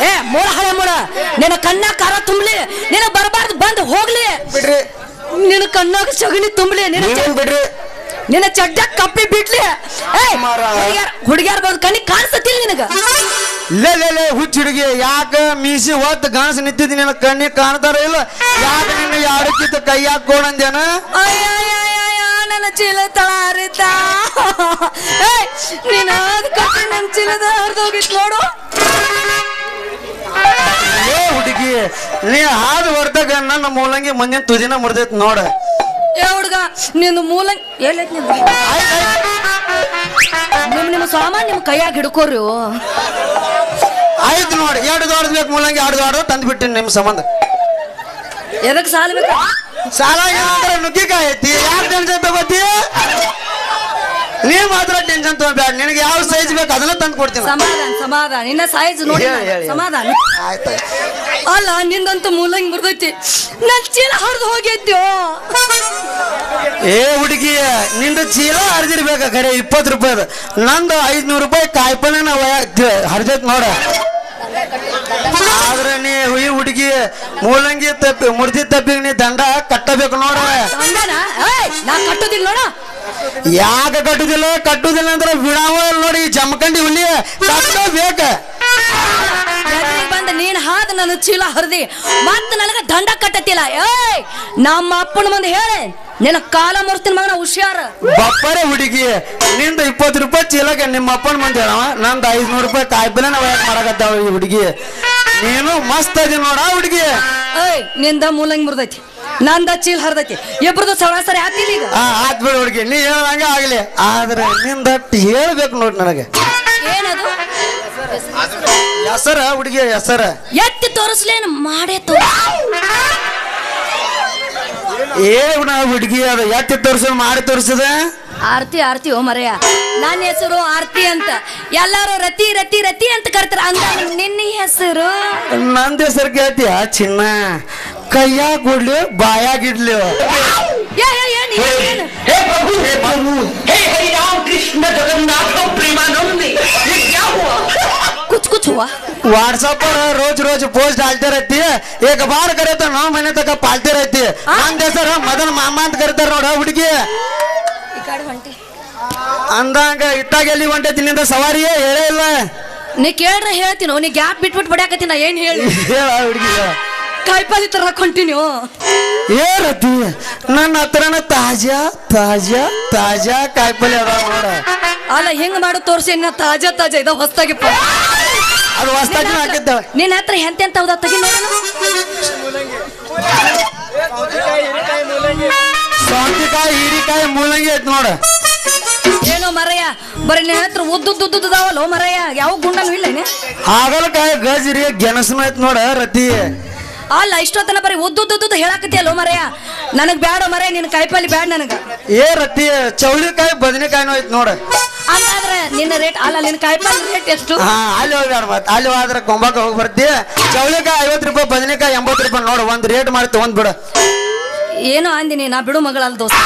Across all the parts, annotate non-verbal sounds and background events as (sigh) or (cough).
ಏ ಮೂಳ ಹಳೆ ಮೂಳ ನಿನ್ನ ಕಣ್ಣ ಕಾರ ತುಂಬಲಿ. ನಿನ್ನ ಬರಬಾರ್ದು ಬಂದು ಹೋಗ್ಲಿ. ಬಿಡ್ರಿ. ನಿನ್ನ ಕಣ್ಣಾಗ ಸಗಣಿ ತುಂಬಲಿ. ನಿನ್ನ ಚ- ನೀವೇನ್ ಬಿಡ್ರಿ. ನಿನ್ನ ಚಡ್ಡ ಕಪ್ಪಿ ಬಿಡ್ಲಿ ಏ ಮಾರ. ಹುಡುಗ್ಯಾರ ಹುಡುಗ್ಯಾರ ಬಂದು ಕಣ್ಣಿಗೆ ಕಾಣಿಸ್ತಿಲ್ಲ ನಿನಗ? ಲೇ ಲೇ ಲೇ ಹುಚ್ಚ ಹುಡುಗಿ ಯಾಕ ಮೀಸಿ ಹೊತ್ತು ಗಾಸ ನಿಂತಿದ್ ನಿನ್ನ ಕಣ್ಣಿಗೆ ಕಾಣ್ತಾರ ಇಲ್ಲ? ಯಾಕ ನಿನ್ನ ಯಾಡಕ್ಕಿತ್ತು ಕೈ ಹಾಕೋಣಂದೇನ ಅಯ್ಯಯ್ಯಯ್ಯಯ್ಯ, ನನ್ನ ಚೀಲ ತಳಾರಿತ ಏ ನೀನು ಅದು ಕಟ್ಟಿ ನನ್ನ ಚೀಲದ ಹರಿದೋಗಿತ್ತು ನೋಡು. ಏ ಹುಡುಗಿ ನೀ ಹಾದು ಹೊರದಾಗ ನನ್ನ ಮೂಲಂಗಿ ಮುಂದಿನ ತುದಿನ ಮುರಿದೈತಿ ನೋಡ. ಏ ಹುಡುಗ ನಿನ್ನ ಮೂಲಂಗಿ ಎಲ್ಲೈತ್ ನಿಂದು ನಿಮ್ ನಿಮ್ಮ ಸಾಮಾನ್ ನಿಮ್ ಕೈಯಾಗ ಹಿಡ್ಕೋರಿ ಆಯ್ತು ನೋಡಿ ಎರಡು ದೊಡ್ಡ ಬೇಕು ಮೂಲಂಗಿ ಎರಡು ದೊಡ್ಡ ತಂದು ಬಿಟ್ಟಿನಿ ನಿಮ್ಮ ಸಂಬಂಧ. ಎದಕ್ ಸಾಲ ಬೇಕು? ಸಾಲ ಏನಂದ್ರೆ ನುಗ್ಗಿಕಾಯಿ ಐತಿ ಯಾಕೆ ಟೆನ್ಷನ್ ತಗೋತಿ? ನೀ ಮಾತ್ರ ಟೆನ್ಷನ್ ತಗೋಬೇಡ ನಿನಗೆ ಯಾವ ಸೈಜ್ ಬೇಕು ಅದನ್ನ ತಂದು ಕೊಡ್ತೀನಿ. ಸಮಾಧಾನ ಸಮಾಧಾನ. ನಿನ್ನ ಸೈಜ್ ನೋಡಿ ಹೇಳು. ಸಮಾಧಾನ. ಆಯ್ತು ಅಲ್ಲ ನಿಂದಂತೂ ಮೂಲಂಗಿ ಬರ್ತೈತಿ ನನ್ ಚೀಲ ಹರಿದು ಹೋಗೈತ್ಯೋ? ಏ ಹುಡುಗಿ ನಿಂದು ಚೀಲ ಹರಿದಿರ್ಬೇಕ ಖರೆ ಇಪ್ಪತ್ತು ರೂಪಾಯಿ ನಂದು ಐದ್ನೂರು ರೂಪಾಯಿ ಕಾಯಿಪಲ್ಲೆ ಹರಿದೈತ್ ನೋಡ. ಆದ್ರೆ ನೀ ಈ ಹುಡುಗಿ ಮೂಲಂಗಿ ತಪ್ಪಿ ಮುರ್ದಿ ತಪ್ಪಿಗೆ ನೀ ದಂಡ ಕಟ್ಟಬೇಕು ನೋಡ. ಹಂಗನ ಏಯ್ ನಾ ಕಟ್ಟೋದಿಲ್ಲ ನೋಡ. ಯಾಕೆ ಕಟ್ಟುದಿಲ್ಲ? ಕಟ್ಟುದಿಲ್ಲ ಅಂದ್ರೆ ಬಿಡಾವ ನೋಡಿ ಜಮಕಂಡಿ ಹುಲಿ ಬೇಕ. ಬಂದ ನೀನ್ ಹಾದ ನನ್ನ ಚೀಲ ಹರಿದಿ. ಮತ್ತ ನನಗ ದಂಡ ಕಟ್ಟತಿಲ್ಲ. ಏಯ್ ನಮ್ಮ ಅಪ್ಪನ ಮುಂದೆ ಹೇಳಿ. ನಿನ್ನ ಕಾಲ ಮುರ್ತಿನ ಮಗನ ಹುಷಾರ. ಬಪ್ಪರೆ ಹುಡುಗಿ ನಿಂದ ಇಪ್ಪತ್ತು ರೂಪಾಯಿ ಚೀಲಕ್ಕೆ ನಿಮ್ಮ ಅಪ್ಪನ ಮುಂದೆ ಹೇಳವ. ನಂದು ಐದ್ನೂರು ರೂಪಾಯಿ ಕಾಯ್ಪಲ್ಲೆ ನಾವು ಯಾಕೆ ಮಾಡಕತ್ತಾವ ಈ ಹುಡುಗಿ. ನೀನು ಮಸ್ತ್ ಅದಿ ನೋಡ ಹುಡುಗಿ. ಏಯ್ನಿಂದ ಮೂಲಂಗಿ ಮುರ್ದೈತಿ. ನಂದ ಚೀಲ ಹರಿದೈತಿ. ಇಬ್ರದು ಸರಾಸರಿ ಆಗ್ತಿಲ್ಲ ಈಗ. ಆ ಆತ್ ಬಿಡು ಹುಡುಗಿ ನೀ ಹೇಳ್ದಂಗ ಆಗ್ಲಿ. ಆದ್ರೆ ನಿಂದ ಹೇಳ್ಬೇಕು ನೋಡಿ ನನಗೆ. ಏನದು? ಹೆಸರ ಹುಡುಗಿ ಹೆಸರ. ಎತ್ತಿ ತೋರಿಸ್ಲೇನು ಮಾಡೇ ತೋರಿಸ್ ಏನ ಹುಡುಗಿ ಅದು ಎತ್ತಿ ತೋರ್ಸ ಮಾಡಿ ತೋರಿಸದ? ಆರ್ತಿ ಆರ್ತಿ ಓ ಮರೆಯ. ನನ್ನ ಹೆಸರು ಆರ್ತಿ ಅಂತ. ಎಲ್ಲಾರು ರತಿ ರತಿ ರತಿ ಅಂತ ಕರ್ತಾರ. ಅಂದ ನಿನ್ನ ಹೆಸರು. ನಂದ ಹೆಸರು ಕೇಳ್ತೀಯ ಚಿನ್ನ? ಕೈಯಾಗ ಕೊಡ್ಲಿ ಬಾಯಾಗಿಡ್ಲಿ ಯಾ ಯಾ ಏನ್ ಏನ್, ಏನ್ हे प्रभु हे प्रभु हे हरि राम कृष्ण जगन्नाथ प्रेमानंद ये क्या हुआ कुछ कुछ हुआ व्हाट्सएप पर रोज रोज पोस्ट डालते रहती है एक बार करे तो नौ महीने तक पालते रहती है ನಂದ ಹೆಸರು ಮದನ್ ಮಾಮ ಅಂತ ಕರಿತಾರ ನೋಡ ಹುಡುಗಿ ಈ ಕಡೆ ಹೊಂಟಿ ಅಂದಂಗ ಇಟ್ಟಾಗ ಎಲ್ಲಿ ಹೊಂಟೈತಿ ನಿಂದ ಸವಾರಿಯೇ ಹೇಳೇ ಇಲ್ಲ ನೀ ಕೇಳ್ರೆ ಹೇಳ್ತೀನೋ ನೀ ಗ್ಯಾಪ್ ಬಿಟ್ಬಿಟ್ಟು ಬಡಿಯಾಕತ್ತೀನಿ ನಾ ಏನ್ ಹೇಳಿ ಹೇಳ ಹುಡುಗಿ ಕಾಯಿಪಾಲಿ ತರ ಏ ರತಿ ನನ್ನ ಹತ್ರನ ತಾಜಾ ತಾಜಾ ತಾಜಾ ಕಾಯಿಪಲ್ಲೆ ಅದಾವ ನೋಡ. ಅಲ್ಲ ಹೆಂಗ್ ಮಾಡು ತೋರ್ಸಿ ತಾಜಾ ತಾಜಾ ಇದ ಹೊಸ್ತಾಗಿ ಅದು ಹೊಸ್ತಾಗಿ ಹಾಕಿದ್ದ ನಿನ್ನ ಹತ್ರ ಎಂತೆಂತ ಹೌದಾ ತೆಗಿ ಸೌಂತಿಕಾಯಿ ಹೀರಿಕಾಯಿ ಮೂಲಂಗಿ ನೋಡು ನೋಡ. ಏನೋ ಮರಯ್ಯ ಬರೀ ನಿನ್ನ ಹತ್ರ ಮರಯ್ಯ ಯಾವ ಗುಂಡನು ಇಲ್ಲ? ಹಾಗಲಕಾಯಿ ಗಜ್ರಿ ಗೆಣಸನ ಐತ್ ನೋಡ ರತಿ. ಅಲ್ಲ ಇಷ್ಟೊತ್ತನ ಬರೀ ಉದ್ದುದ್ದುದ್ದು ಹೇಳಕತ್ತಿಯಲ್ಲ ಮರೆಯ? ನನಗ್ ಬ್ಯಾಡ ಮಾರೇ ನಿನ್ನ ಕಾಯಿಪಲ್ಲಿ ಬ್ಯಾಡ ನನಗ. ಏ ರತ್ತಿ ಚೌಳಿಕಾಯಿ ಬದನೆಕಾಯಿನೂ ಐತಿ ನೋಡ. ಹಂಗಾದ್ರೆ ನಿನ್ನ ರೇಟ್ ಅಲ್ಲ ನಿನ್ನ ಕಾಯಿಪಲ್ಲಿ ರೇಟ್ ಎಷ್ಟು? ಹಾ ಅಲ್ಲಿ ಹೋಗ್ಬೇಡ ಮತ್ತೆ ಅಲ್ಲಿ ಹೋದ್ರೆ ಕೊಂಬಾಕ ಹೋಗಿ ಬರ್ತಿ. ಚೌಳಿಕಾಯಿ ಐವತ್ತು ರೂಪಾಯಿ ಬದನೆಕಾಯಿ ಎಂಬತ್ತು ರೂಪಾಯಿ ನೋಡು ಒಂದ್ ರೇಟ್ ಮಾಡಿ ತಗೊಂಡ್ ಬಿಡ. ಏನೋ ಅಂದಿನಿ ನಾ ಬಿಡು ಮಗಳಲ್ಲ ದೋಸ್ತ.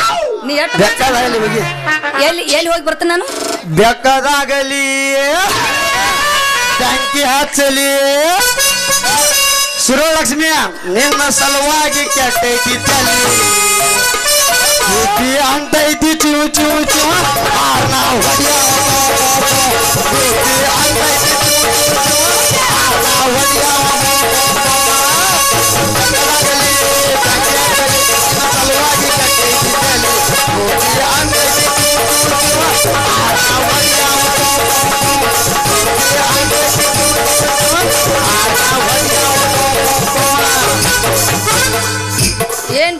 ನೀ ಎಷ್ಟು ಬೆಕ್ಕದ ಅಲ್ಲಿ ಹೋಗಿ. ಎಲ್ಲಿ ಎಲ್ಲಿ ಹೋಗಿ ಬರ್ತೀನಿ ನಾನು? ಬೆಕ್ಕದಾಗಲಿ ಟ್ಯಾಂಕಿ ಹಚ್ಚಲಿ. ಸುರಲಕ್ಷ್ಮಿಯ ನಿನ್ನ ಸಲುವಾಗಿ ಕೆಟ್ಟೈತಿ ತಲೆ ಅಂತೈತಿ ಚೂ ಚೂ ಚೂ ಆರ್ನ. ಬುದ್ಧಿ ಅಂತೈತಿ ಚೂ ಚೂ ಚೂ, ಆರ್ನ ಹೊಡ್ಯಾವ.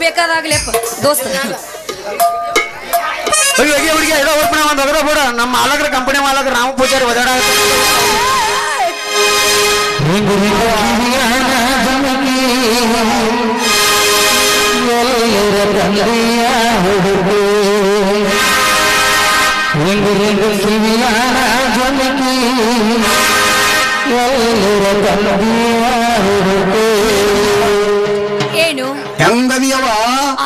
ಬೇಕಾದಾಗ್ಲಿಪ್ಪ ದೋಸ್ತ. ಹೋಗಿ ಹೋಗಿ ಹುಡುಗಿ ಎಲ್ಲ ಓಪನ್ ಒಂದು ಹೋಗ್ರ ಬಿಡ. ನಮ್ಮ ಮಾಲಕರ ಕಂಪನಿ ಮಾಲಕರು ನಾವು ಪೂಜಾರಿ ಒದಾಡ ಏನು ಹೆಂಗದಿಯವ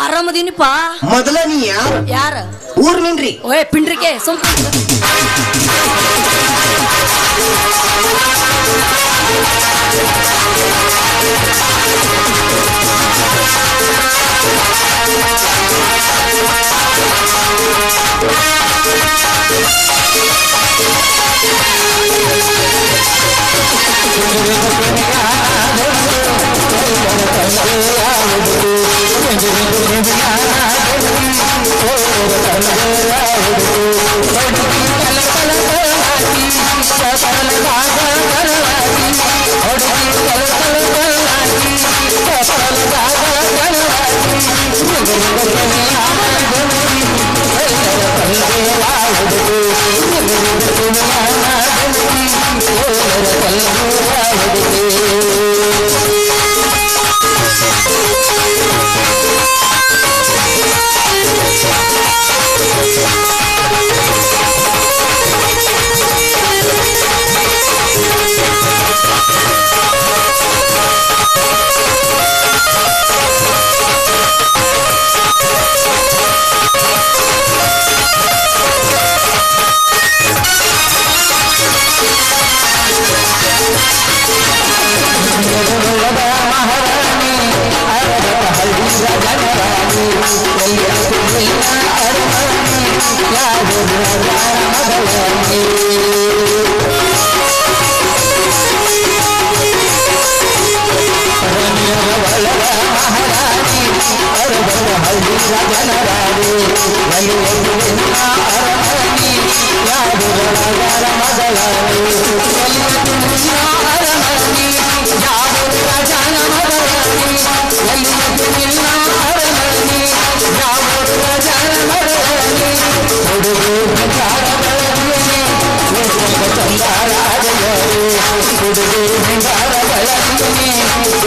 ಆರಾಮದೀನಿಪ್ಪ ಮೊದಲ ನೀ ಯಾರು ಯಾರ ಊರ್ ಮೀನ್ರಿ ಓಯ್ ಪಿಂಡ್ರಿಕೆ ಸುಮ್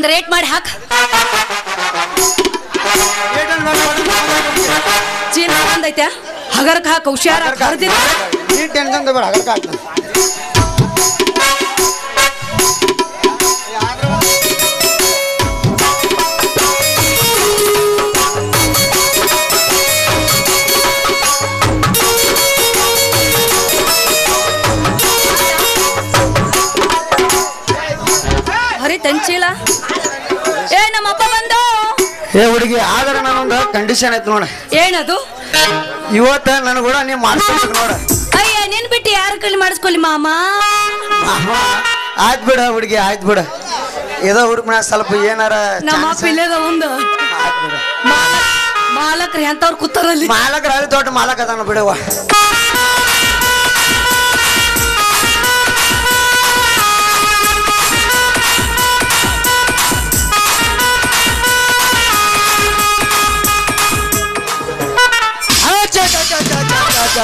ಒಂದ್ ರೇಟ್ ಮಾಡಿ ಹಾಕ. ಚೀಲ ಬಂದೈತೆ. ಹಗರ್ಕ ಹಾಕ ಹುಷಾರ ನೀ ಟೆನ್ಷನ್ ತಗೋಬೇಡ ಹಗರ್ಕ ಹಾಕ್ತಾನೆ. ಏ ಹುಡುಗಿ ಆದ್ರೆ ನಾನೊಂದು ಕಂಡೀಷನ್ ಐತಿ ನೋಡ. ಏನದು? ಇವತ್ತ ನನ್ ಕೂಡ ನೀವ್ ಮಾಡ್ಸ್ಬೇಕು ನೋಡ. ಅಯ್ಯ ನೀನ್ ಬಿಟ್ಟು ಯಾರ ಕೈಲಿ ಮಾಡಿಸ್ಕೊಳ್ಳಿ ಮಾಮ? ಆಯ್ತು ಬಿಡ ಹುಡುಗಿ ಆಯ್ತು ಬಿಡ. ಏದೋ ಹುಡುಗ ಸ್ವಲ್ಪ ಏನಾರ ನಮ್ಮ ಪಿಲ್ಲೆದ ಒಂದು. ಮಾಲಕ್ರಿ ಎಂತವ್ರು ಕೂತಾರಲ್ಲಿ? ಮಾಲಕ್ರ ಅಲ್ಲಿ ದೊಡ್ಡ ಮಾಲಕ ಅದಾನ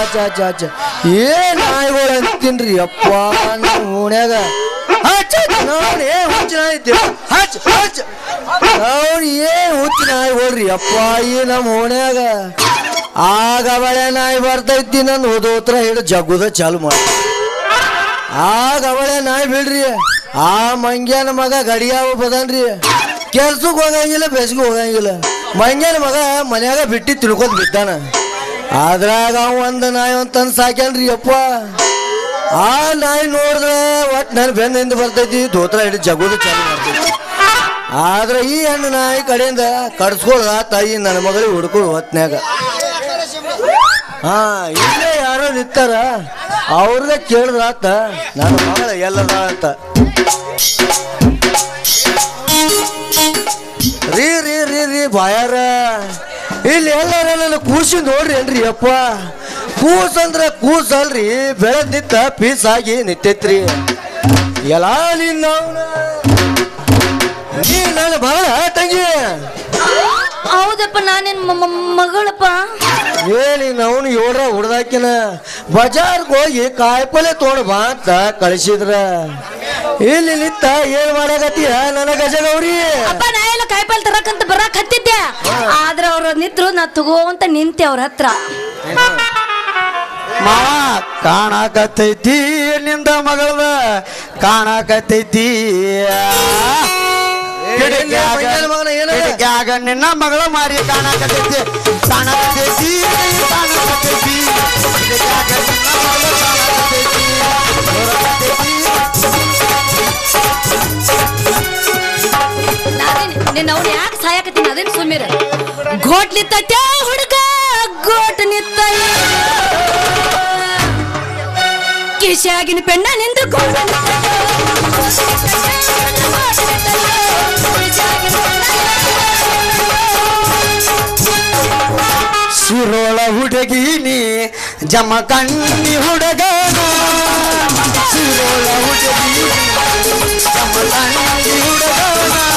ಬಿಡವ ಏನ್ ನಾಯಿಗಳು ಅಂತೀನ್ರಿ? ಅಪ್ಪ ನಮ್ಮ ಓಣ್ಯಾಗ ನೋಡಿ ಏನ್ ಹುಚ್ಚ ನಾಯಿ ಹಚ್ ಹಚ್ಚ ನೋಡಿ ಏನ್ ಹುಚ್ಚ ನಾಯಿಗಳ್ರಿ ಅಪ್ಪ ಈ ನಮ್ಮ ಓಣ್ಯಾಗ ಆಗ ಅವಳೆ ನಾಯಿ ಬರ್ತೈತಿ ನನ್ನ ಓದೋತ್ರ ಹಿಡಿದು ಜಗ್ಗುದ ಚಾಲು ಮಾಡಿ. ಆಗ ನಾಯಿ ಬಿಡ್ರಿ ಆ ಮಂಗ್ಯಾನ ಮಗ ಗಡಿಯಾವ ಬದನ್ರಿ. ಕೆಲ್ಸಕ್ಕೆ ಹೋಗಂಗಿಲ್ಲ, ಬೆಸ್ಗೆ ಹೋಗಂಗಿಲ್ಲ. ಮಂಗ್ಯಾನ ಮಗ ಮನ್ಯಾಗ ಬಿಟ್ಟಿ ತಿಳ್ಕೊಂಡ್ ಬಿದ್ದಾನ. ಅದ್ರಾಗ ಅವ ಒಂದು ನಾಯಿ ತಂದು ಸಾಕ್ಯಾನ್ರಿ ಅಪ್ಪ ಆ ನಾಯಿ ನೋಡಿದ್ರೆ ಒಟ್ಟು ನನ್ನ ಬೆನ್ನಿಂದ ಬರ್ತೈತಿ, ದೋತ್ರ ಹಿಡಿದು ಜಗೋದ ಚಾಲು ಮಾಡ್ತೈತಿ. ಆದ್ರೆ ಈ ಹೆಣ್ಣು ನಾಯಿ ಕಡೆಯಿಂದ ಕಡ್ಸ್ಕೊಳ್ದ ತಾಯಿ ನನ್ನ ಮಗಳಿಗೆ ಹುಡ್ಕೊಂಡು ಹೊತ್ನ್ಯಾಗ. ಹಾ, ಇಲ್ಲೇ ಯಾರೋ ನಿತ್ತಾರ ಅವ್ರನ್ನ ಕೇಳಿದ್ರ ಆತ, ನನ್ನ ಮಗಳ ಎಲ್ಲದ ಅಂತ. ರೀ ರೀ ರೀ ರೀ, ಬಾಯಾರ. ಇಲ್ಲಿ ಎಲ್ಲಾರ ನನ್ನ ಕೂಸಿ ನೋಡ್ರಿ ಏನ್ರಿ ಅಪ್ಪ. ಕೂಸ್ ಅಂದ್ರ ಕೂಸ್ ಅಲ್ರಿ ಬೆಳೆದ್ ನಿಂತ ಪೀಸ್ ಆಗಿ ನಿಂತೈತ್ರಿ. ಎಲ್ಲ ನಿನ್ನ ನೀ ನನ್ನ ಬಹಳ ತಂಗಿ. ಹೌದಪ್ಪ ನಾನೇನ್ ಮಗಳಪ್ಪ? ಹೇಳಿ ಅವನು ಏಳ್ರ ಹುಡ್ದಾಕಿನ. ಬಜಾರ್ಗೆ ಹೋಗಿ ಕಾಯಿಪಲ್ಲೆ ತೊಗೊಂಡು ಬಾ ಅಂತ ಕಳಿಸಿದ್ರ. ಇಲ್ಲಿ ನಿಂತ ಏನ್ ಮಾಡಾಕತ್ತೀಯ? ನನ್ನ ಗಜಗೌರಿ. ಕಾಯಿಪಲ್ಲೆ ತರಕಂತ ಬರಾಕ್ ಹತ್ತಿದ್ದೆ ಆದ್ರೆ ಅವ್ರ ನಿತ್ರು ನಾ ತಗೋ ಅಂತ ನಿಂತೆ ಅವ್ರ ಹತ್ರ. ಮಾವ ಕಾಣಾಕತ್ತೈತಿ ನಿಂದ ಮಗಳದ ಕಾಣಕತ್ತೈತಿ. ಕಿಟಕ್ಯಾಗ- ನಿನ್ನ ಮಗಳ ಮಾರಿ ಕಾಣಕತ್ತೈತಿ. ಕಾಣಕತ್ತೈತಿ ಕಾಣಕತ್ತೈತಿ. ಕಿಟಕ್ಯಾಗ ನಿನ್ನ ಮಗಳ ಕಾಣಾಕತ್ತೈತಿ. ನಾನೇನ್ ಅವ್ನು ಯಾಕೆ ಸಾಯಕತ್ತೀನಿ ಅದೇನು ಸುಮ್ಮಿರ ಗೋಟ್ ನಿತ್ತೈತೆ ಹುಡುಗ ಗೋಟ್ ನಿತ್ತ. ಕಿಶಾಗಿನ ಪೆಣ್ಣ ನಿಂದು ಗೋಟ್ ಶಿರೋಳ ಹುಡುಗಿನಿ, ಜಮ ಕಣ್ಣಿ ಹುಡುಗನ. ಶಿರೋಳ ಹುಡುಗಿನಿ, ಜಮ ಕಣ್ಣಿ ಹುಡುಗನ.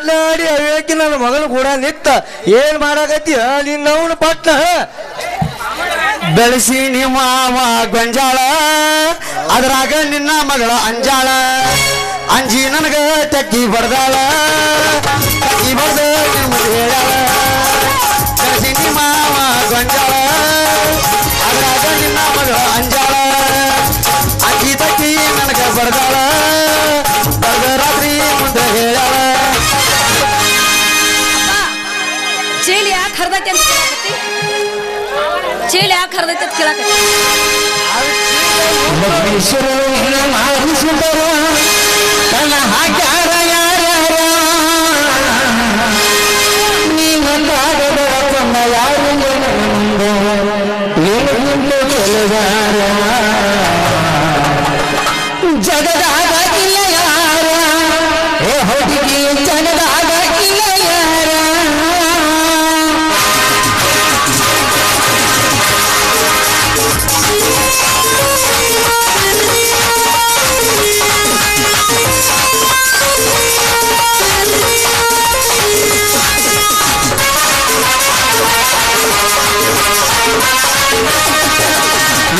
ಅಡ್ಲಾಡಿ ಅವೇಕಿ ನನ್ನ ಮಗನ ಕೂಡ ನಿತ್ತ. ಏನ್ ಮಾಡಾಕತ್ತೀಯ ನಿನ್ನವನ ಪಟ್ಟ ಬೆಳೆಸಿ ಮಾವ ಗೊಂಜಾಳ. ಅದ್ರಾಗ ನಿನ್ನ ಮಗಳ ಅಂಜಾಳ. ಅಂಜಿ ನನಗ ತಕ್ಕಿ ಬರ್ದಾಳ ತಕ್ಕಿ ನಿಮ್ಮದು ಹೇಳಾಳ ಹರ್ದೈತೆ ಅಂತ ಕೇಳಾಕತ್ತಿ ತನ್ನ ಹಾಕ್ಯಾರ ಕೊಂಡ ಯಾರು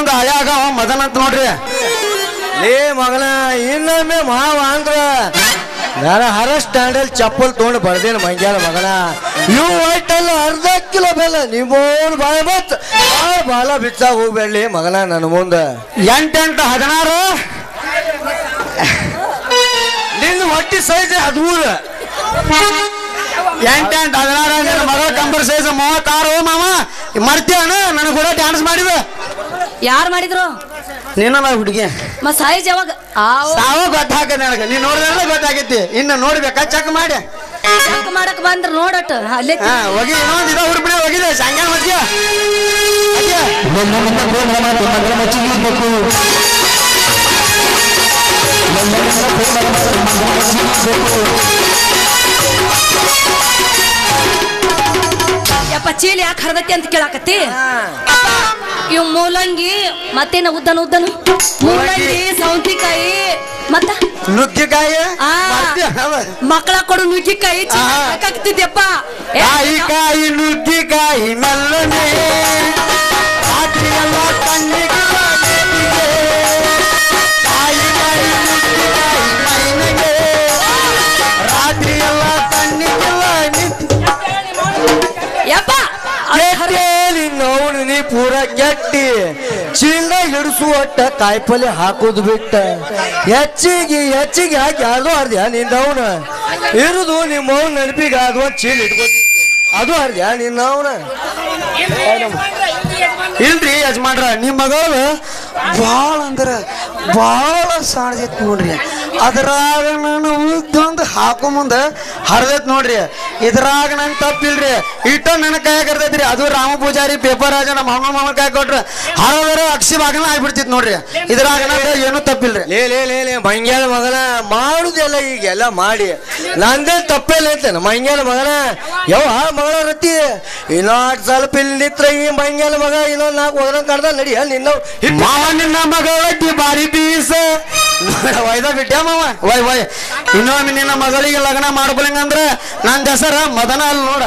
ಮುಂದೆ ಹಳ್ಯಾಗ ಮದನ್ ಅಂತ ನೋಡ್ರಿ. ಏ ಮಗನ, ಇನ್ನೊಮ್ಮೆ ಮಾವ ಅಂದ್ರ ನಾನು ಹರ ಸ್ಟ್ಯಾಂಡಲ್ ಚಪ್ಪಲ್ ತೊಗೊಂಡು ಬರ್ದೇನು ಮಂಗ್ಯಾಲ ಮಗನ. ಇವು ಒಟ್ಟಲ್ಲ ಅರ್ಧ ಕಿಲೋ ಬೆಲ್ಲ ನಿಮ್ಮೋನ್ ಬಾಳ ಬತ್. ಬಾಳ ಬಾಳ ಬಿಚ್ಚಾಗ ಹೋಗ್ಬೇಡ್ಲಿ ಮಗನ ನನ್ನ ಮುಂದೆ. ಎಂಟೆಂಟು ಹದಿನಾರು? ನಿನ್ನ ಹೊಟ್ಟಿ ಸೈಜ್ ಹದಿಮೂರು. ಎಂಟೆಂಟು ಹದಿನಾರು ಅಂದ್ರೆ ಮಗಳ ಕಂಬರ್ ಸೈಜ್ ಮೂವತ್ತಾರು, ಮಾವ. ಮರ್ತೀಯಣ್ಣ ನನಗೆ ಕೂಡ ಡ್ಯಾನ್ಸ್ ಮಾಡಿದ ಯಾರು ಮಾಡಿದ್ರು? ನೀನ ನಾ ಹುಡುಗಿ. ಮ ಸಾಯಿಜ್ ಯಾವಾಗ? ಆವ್. ಸಾವ ಗೊತ್ತಾಗದ ನನಗೆ. ನೀನ್ ನೋಡಿದ್ರೆ ಗೊತ್ತಾಗೈತಿ. ಇನ್ನು ನೋಡ್ಬೇಕಾ? ಚೆಕ್ ಮಾಡಿ. ಚೆಕ್ ಮಾಡಕ್ ಬಂದ್ರ ನೋಡಟ್ ಅಲ್ಲೇ ಹಾ ಹೋಗಿ. ಇನ್ನೊಂದು ಇದ ಹುಡುಬಿಡಿ ಹೋಗಿದೆ. ಸಾಯಂಕಾಲ ಚೀಲ ಯಾಕೆ ಹರಿದೈತಿ ಅಂತ ಕೇಳಾಕತ್ತಿ? ಇವ್ ಮೂಲಂಗಿ ಮತ್ತೇನ ಉದ್ದನ ಉದ್ದನು? ಮೂಲಂಗಿ ಸೌಂತಿಕಾಯಿ ಮತ್ತ? ನುಗ್ಗಿಕಾಯಿ. ಮಕ್ಕಳ ಕೊಡು ನುಗ್ಗಿಕಾಯಿ ಏ, ಕಾಯಿ ಕಾಯಿ ನುಗ್ಗಿಕಾಯಿ ಮೆಲ್ಲನೆ. ರಾತ್ರಿಯೆಲ್ಲ ಕಣ್ಣಿಗೆ ಹರ್ದ- ಕೆಟ್ಟೇಲಿ ನೀ ಪೂರ ಕೆಟ್ಟಿ ಚೀಲ ಹಿಡಿಸುವಟ್ಟ ಕಾಯಿಪಲ್ಲೆ ಹಾಕೋದು ಬಿಟ್ಟ. ಹೆಚ್ಚಿಗೆ ಹೆಚ್ಚಿಗೆ ಹಾಕಿ ಅದು ಅರ್ದ್ಯಾ ನಿಂದವನ ಇರುದು ನಿಮ್ಮ ಅವ್ನ ನೆನಪಿಗೆ ಅದು ಒಂದು ಚೀಲ ಅದು ಅರ್ದ್ಯಾ ನಿನ್ನವನ. ಇಲ್ರಿ ಯಜಮಾನ್ರ ನಿಮ್ಮ ಮಗಳು ಭಾಳ ಅಂದ್ರ ಭಾಳ ಸಾಣದೈತಿ ನೋಡ್ರಿ. ಅದ್ರಾಗ ನಾನು ಉದ್ದೊಂದು ಹಾಕೋ ಮುಂದೆ ಹರಿದೈತ್ ನೋಡ್ರಿ. ಇದ್ರಾಗ ನನ್ ತಪ್ಪಿಲ್ರಿ. ಇಟ್ಟ ನನ್ನ ಕೈಯಾಗ ಹರಿದೈತ್ರಿ. ಅದು ರಾಮ ಪೂಜಾರಿ ಪೇಪರ್ ರಾಜ ನಮ್ಮ ಮಾಮ ಮಾಮ ಕೈ ಕೊಟ್ರೆ. ಹರದರ ಅಕ್ಷಿ ಭಾಗನ ಆಗ್ಬಿಡ್ತಿತ್ ನೋಡ್ರಿ. ಇದ್ರಾಗ ನಂದು ಏನೂ ತಪ್ಪಿಲ್ರಿ. ಲೇ ಲೇ ಲೇ ಲೇ ಮಂಗ್ಯಾನ ಮಗನ ಮಾಡುದೆಲ್ಲ ಈಗೆಲ್ಲ ಮಾಡಿ. ನಂದೇ ತಪ್ಪೇಲ್ಲ ಅಂತೇನೆ ಮಂಗ್ಯಾನ ಮಗನ. ಯಾವ ಮಗಳ ರತಿ. ಇನ್ನೊಂದು ಸ್ವಲ್ಪ ಇಲ್ಲಿ ನಿತ್ರ ಈ ಮಂಗ್ಯಾನ ಮಗ ಇನ್ನೊಂದು ನಾಲ್ಕು ಹೋದ್ರ ಕಡ್ದ ನಡಿ. ಮಾವ ನಿನ್ನ ಮಗಳ ಬಾರಿ ಬೀಸ. (laughs) ಒಯ್ದ ಬಿಟ್ಟೆ ಮಾವ? ವೈ ಒಯ್ ಇನ್ನೊಮ್ಮೆ ನಿನ್ನ ಮಗಳಿಗೆ ಲಗ್ನ ಮಾಡ್ಕೊಳಂಗಂದ್ರ ನನ್ನ ಹೆಸರ ಮದನ ಅಲ್ಲಿ ನೋಡ.